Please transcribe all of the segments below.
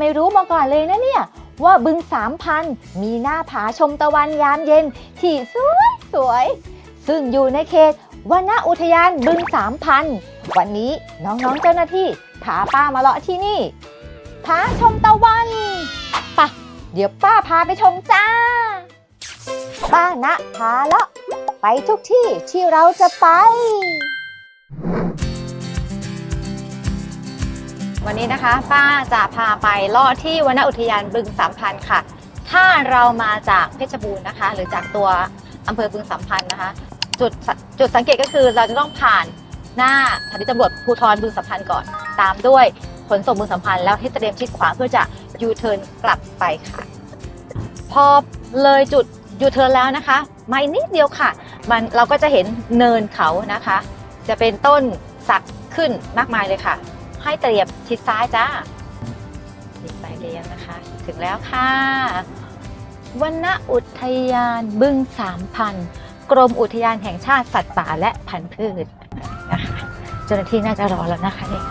ไม่รู้มาก่อนเลยนะเนี่ย ว่าบึงสามพันมีหน้าผาชมตะวันยามเย็น ที่สวยสวย ซึ่งอยู่ในเขตวันอุทยานบึงสามพันวันนี้น้องๆเจ้าหน้าที่พาป้ามาเลาะที่นี่ผาชมตะวันปะเดี๋ยวป้าพาไปชมจ้า ป้าณพาเลาะไปทุกที่ที่เราจะไป วันนี้นะคะ ป้าจะพาไปลอดที่วนอุทยานบึงสามพันค่ะ ถ้าเรามาจากเพชรบูรณ์นะคะ หรือจากตัวอำเภอบึงสามพันนะคะ จุดจุดสังเกตก็คือเราจะต้องผ่านหน้าสถานีตำรวจภูธรบึงสามพันก่อน ตามด้วยขนส่งบึงสามพันแล้วให้เตรียมชิดขวาเพื่อจะยูเทิร์นกลับไปค่ะ พอเลยจุดยูเทิร์นแล้วนะคะมาอีกนิดเดียวค่ะ มันเราก็จะเห็นเนินเขานะคะ จะเป็นต้นสักขึ้นมากมายเลยค่ะ ให้เตรียมชิดซ้ายจ้าติดไปเรียงนะคะ ถึงแล้วค่ะวนอุทยานบึงสามพันกรมอุทยานแห่งชาติสัตว์ป่าและพันธุ์พืชนะคะเจ้าหน้าที่น่าจะรอแล้วนะคะเนี่ย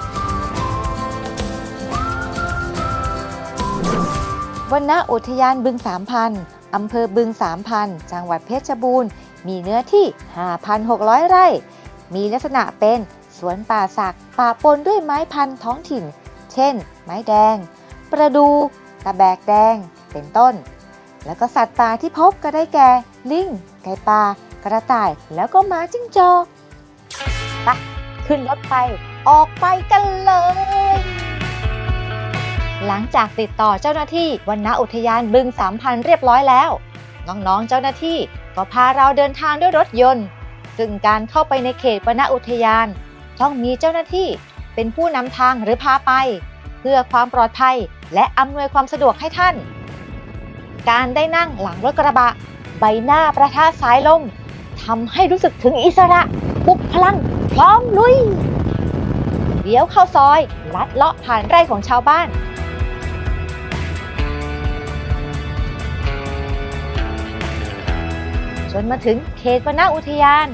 วนอุทยานบึงสามพันอำเภอบึงสามพันจังหวัดเพชรบูรณ์ มีเนื้อที่ 5,600 ไร่ มีลักษณะเป็น วนป่าสักป่าปนด้วยไม้พันธุ์ท้องถิ่น เช่น ไม้แดง ประดู ตะแบกแดง เป็นต้น แล้วก็สัตว์ป่าที่พบก็ได้แก่ ลิง ไก่ป่า กระต่าย แล้วก็ม้าจิ้งจอกไปขึ้นรถไป ออกไปกันเลย หลังจากติดต่อเจ้าหน้าที่วันณอุทยานบึงสามพันเรียบร้อยแล้ว น้องๆ เจ้าหน้าที่ก็พาเราเดินทางด้วยรถยนต์ ซึ่งการเข้าไปในเขตวนอุทยาน ต้องมีเจ้าหน้าที่ เป็นผู้นำทางหรือพาไป เพื่อความปลอดภัยและอำนวยความสะดวกให้ท่าน การได้นั่งหลังรถกระบะ ใบหน้าประทะสายลมทำให้รู้สึกถึงอิสระปุกพลัง พร้อมลุยเลี้ยวเข้าซอยลัดเลาะผ่านไร่ของชาวบ้าน จนมาถึงเขตวนอุทยาน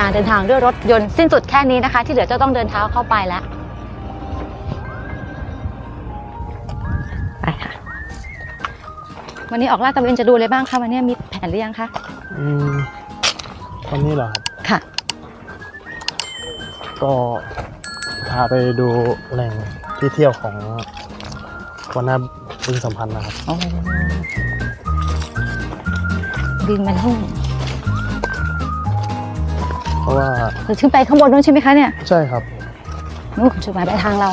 การเดินทางด้วยรถยนต์สิ้นสุดแค่นี้นะคะ ที่เหลือจะต้องเดินเท้าเข้าไปแล้วไปค่ะ วันนี้ออกลาดตระเวนจะดูอะไรบ้างคะวันนี้มีแผนหรือยังคะอืมตอนนี้เหรอครับ ค่ะ ก็พาไปดูแหล่งที่เที่ยวของวันนาบึงสัมพันธ์นะครับโอ้บินมาทุ่ง เพราะว่าคือขึ้นไปข้างบนนู้นใช่ไหมคะเนี่ยใช่ครับนู่นจุดหมายปลายทางเรา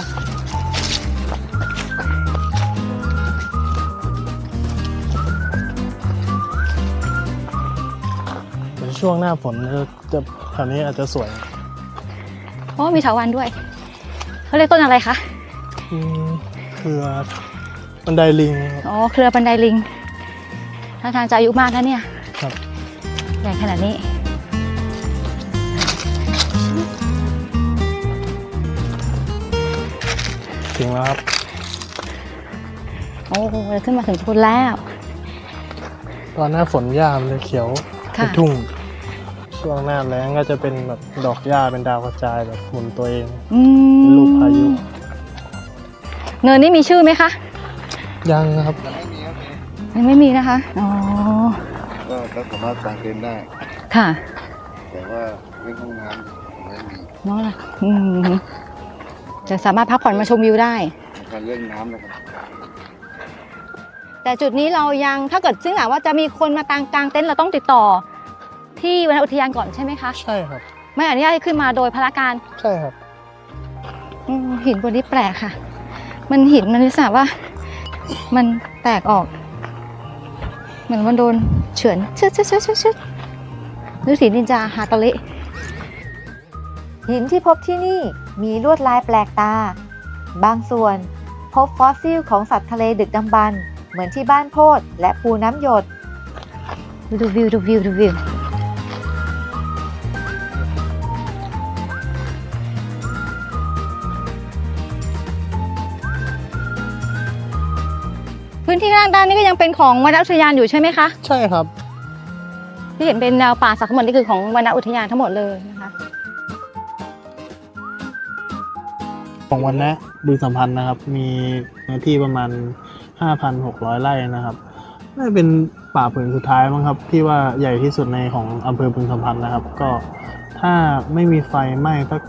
ในช่วงหน้าฝนจะแถวนี้อาจจะสวยเพราะว่ามีเถาวันด้วยเขาเรียกต้นอะไรคะอืมเครือบันไดลิงครับ อ๋อเครือบันไดลิงท่าทางจะอายุมากนะเนี่ยครับ ใหญ่ขนาดนี้ ถึงแล้วครับ โอ้โหเราขึ้นมาถึงทุนแล้ว ตอนหน้าฝนหญ้ามันจะเขียวค่ะ เป็นทุ่ง ช่วงหน้าแล้งก็จะเป็นแบบดอกหญ้าเป็นดาวกระจายแบบหมุนตัวเองอืเป็นลูกพายุ เนินนี้มีชื่อไหมคะ ยังครับ ยังไม่มีนะคะ อ๋อ ก็ก็สามารถกางเต็นท์ได้ ค่ะแต่ว่าเรื่องห้องน้ำผมไม่มีน้องล่ะอืม จะสามารถพักผ่อนมาชมวิวได้การเรื่องน้ำนะครับ แต่จุดนี้เรายังถ้าเกิดซึ่งหากว่าจะมีคนมาตางกลางเต็นท์เราต้องติดต่อ ที่วนอุทยานก่อนใช่ไหมคะ ใช่ครับ ไม่อนุญาตให้ขึ้นมาโดยพละการใช่ครับ อืมหินบนนี้แปลกค่ะ มันหินมันลักษณะว่า มันแตกออก เหมือนมันโดนเฉือนชึดชึดชึดชึดชึดฤาษีนินจาฮาตาลิ หินที่พบที่นี่ มีลวดลายแปลกตา บางส่วนพบฟอสซิลของสัตว์ทะเลดึกดำบรรพ์เหมือนที่บ้านโพดและภูน้ำหยด ดูวิวดูวิวดูวิวพื้นที่ข้างด้านนี้ก็ยังเป็นของวนอุทยานอยู่ใช่ไหมคะ ใช่ครับ ที่เห็นเป็นแนวป่าสักทั้งหมดนี่คือของวนอุทยานทั้งหมดเลยนะคะ ของวันนะบึงสัมพันธ์นะครับ มีเนื้อที่ประมาณ 5,600 ไร่นะครับน่าจะเป็นป่าผืนสุดท้ายมั้งครับ ที่ว่าใหญ่ที่สุดในของอำเภอบึงสัมพันธ์นะครับ ก็ถ้าไม่มีไฟไหม้สัก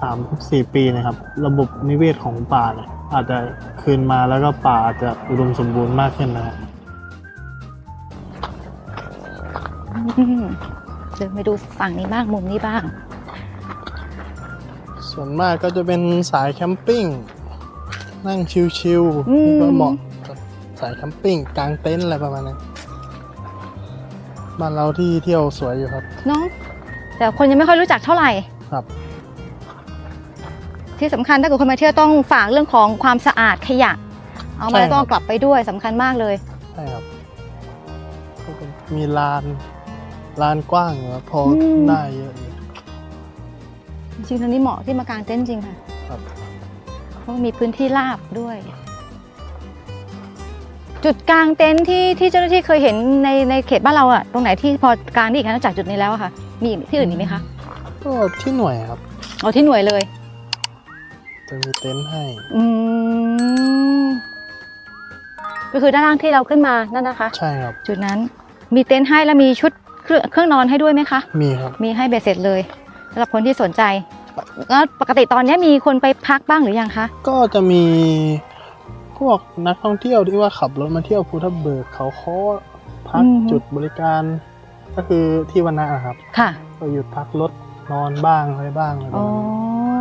สามสี่ปีนะครับ ระบบนิเวศของป่าเนี่ยอาจจะคืนมาแล้วก็ป่าอาจจะอุดมสมบูรณ์มากขึ้นนะครับอืมเดินไปดูฝั่งนี้บ้างมุมนี้บ้าง ส่วนมากก็จะเป็นสายแคมปิ้ง นั่งชิลอืมๆก็เหมาะกับสายแคมปิ้งกางเต็นท์อะไรประมาณนั้นบ้านเราที่เที่ยวสวยอยู่ครับ เนาะแต่คนยังไม่ค่อยรู้จักเท่าไหร่ครับ ที่สำคัญถ้าเกิดคนมาเที่ยวต้องฝากเรื่องของความสะอาดขยะ เอามาใช่แล้วก็ครับกลับไปด้วยสำคัญมากเลย ใช่ครับก็เป็นมีลานลานกว้างอยู่ครับพออม ได้เยอะอยู่ จริงๆตรงนี้เหมาะที่มากางเต็นท์จริงค่ะครับเพราะมีพื้นที่ราบด้วย จุดกลางเต็นท์ที่ที่เจ้าหน้าที่เคยเห็นในในเขตบ้านเราอะตรงไหนที่พอกลางได้อีกคะนอกจากจุดนี้แล้วอะค่ะ มีที่อื่นอีกไหมคะก็ที่หน่วยครับเอาที่หน่วยเลย จะมีเต็นท์ให้ อืมก็คือด้านล่างที่เราขึ้นมานั่นนะคะ ใช่ครับ จุดนั้นมีเต็นท์ให้แล้วมีชุดเครื่องเครื่องนอนให้ด้วยไหมคะ มีครับ มีให้เบสเสร็จเลย สำหรับคนที่สนใจแล้วปกติตอนนี้มีคนไปพักบ้างหรือยังคะ ก็จะมีพวกนักท่องเที่ยวที่ว่าขับรถมาเที่ยวภูทับเบิกเขาค้อพักอืม จุดบริการ ก็คือที่วันนะครับค่ะก็หยุดพักรถนอนบ้างอะไรบ้างอะไรประอ๋อมาณนั้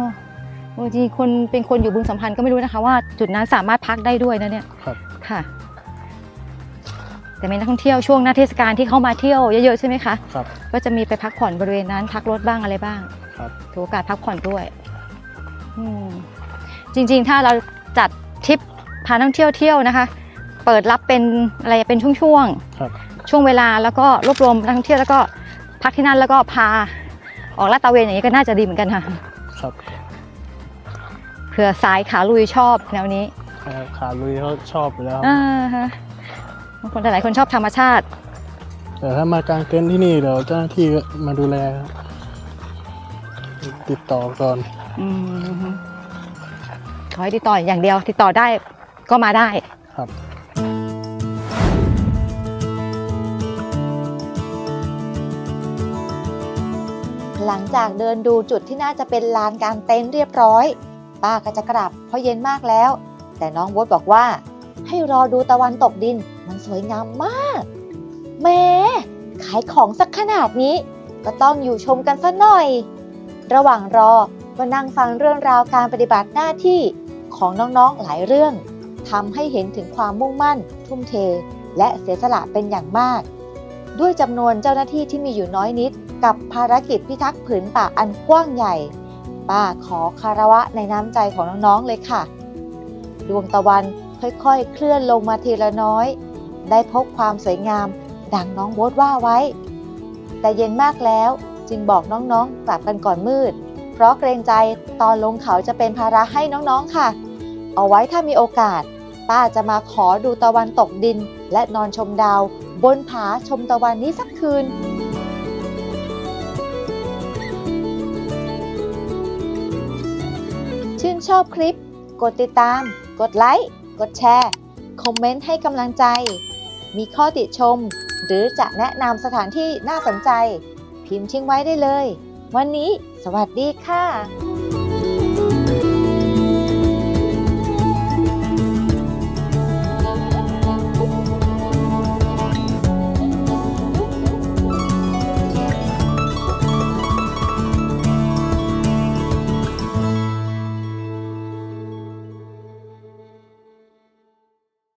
นบางทีคนเป็นคนอยู่บึงสัมพันธ์ก็ไม่รู้นะคะว่าจุดนั้นสามารถพักได้ด้วยนะเนี่ยครับ ค่ะ แต่มีนักท่องเที่ยวช่วงหน้าเทศกาลที่เข้ามาเที่ยวเยอะๆใช่ไหมคะครับ ก็จะมีไปพักผ่อนบริเวณนั้นพักรถบ้างอะไรบ้างครับถือโอกาสพักผ่อนด้วยอืมจริงๆ ถ้าเราจัดทริปพานักท่องเที่ยวเที่ยวนะคะ เปิดรับเป็นอะไรเป็นช่วงครับ ๆ ช่วงเวลาแล้วก็รวบรวมนักท่องเที่ยวแล้วก็พักที่นั่นแล้วก็พาออกลาดตระเวนอย่างนี้ก็น่าจะดีเหมือนกันค่ะครับเผื่อสายขาลุยชอบแนวนี้ใช่ครับขาลุยเขาชอบอยู่แล้วอ่าฮะ บางคนหลายๆคนชอบธรรมชาติ แต่ถ้ามากางเต็นท์ที่นี่เดี๋ยวเจ้าหน้าที่ก็มาดูแลครับติดต่อก่อน อืมขอให้ติดต่ออย่างเดียว ติดต่อได้ก็มาได้ครับ หลังจากเดินดูจุดที่น่าจะเป็นลานกลางเต็นท์เรียบร้อย ป้าก็จะกลับเพราะเย็นมากแล้ว แต่น้องวดบอกว่า ให้รอดูตะวันตกดิน มันสวยงามมากแม้ขายของสักขนาดนี้ ก็ต้องอยู่ชมกันสักหน่อย ระหว่างรอก็นั่งฟังเรื่องราวการปฏิบัติหน้าที่ของน้องๆหลายเรื่องทำให้เห็นถึงความมุ่งมั่น ทุ่มเท และเสียสละเป็นอย่างมาก ด้วยจำนวนเจ้าหน้าที่ที่มีอยู่น้อยนิด กับภารกิจพิทักษ์ผืนป่าอันกว้างใหญ่ ป้าขอคารวะในน้ำใจของน้องๆเลยค่ะ ดวงตะวันค่อยๆ เคลื่อนลงมาทีละน้อย ได้พบความสวยงาม ดังน้องโบ๊ทว่าไว้ แต่เย็นมากแล้วจึงบอกน้องๆกลับกันก่อนมืด เพราะเกรงใจตอนลงเขาจะเป็นภาระให้น้องๆค่ะ เอาไว้ถ้ามีโอกาส ป้าจะมาขอดูตะวันตกดิน และนอนชมดาว บนผาชมตะวันนี้สักคืนชื่นชอบคลิป กดติดตาม กดไลค์ กดแชร์ คอมเมนต์ให้กำลังใจ มีข้อติชม หรือจะแนะนำสถานที่น่าสนใจ พิมพ์ทิ้งไว้ได้เลย วันนี้สวัสดีค่ะ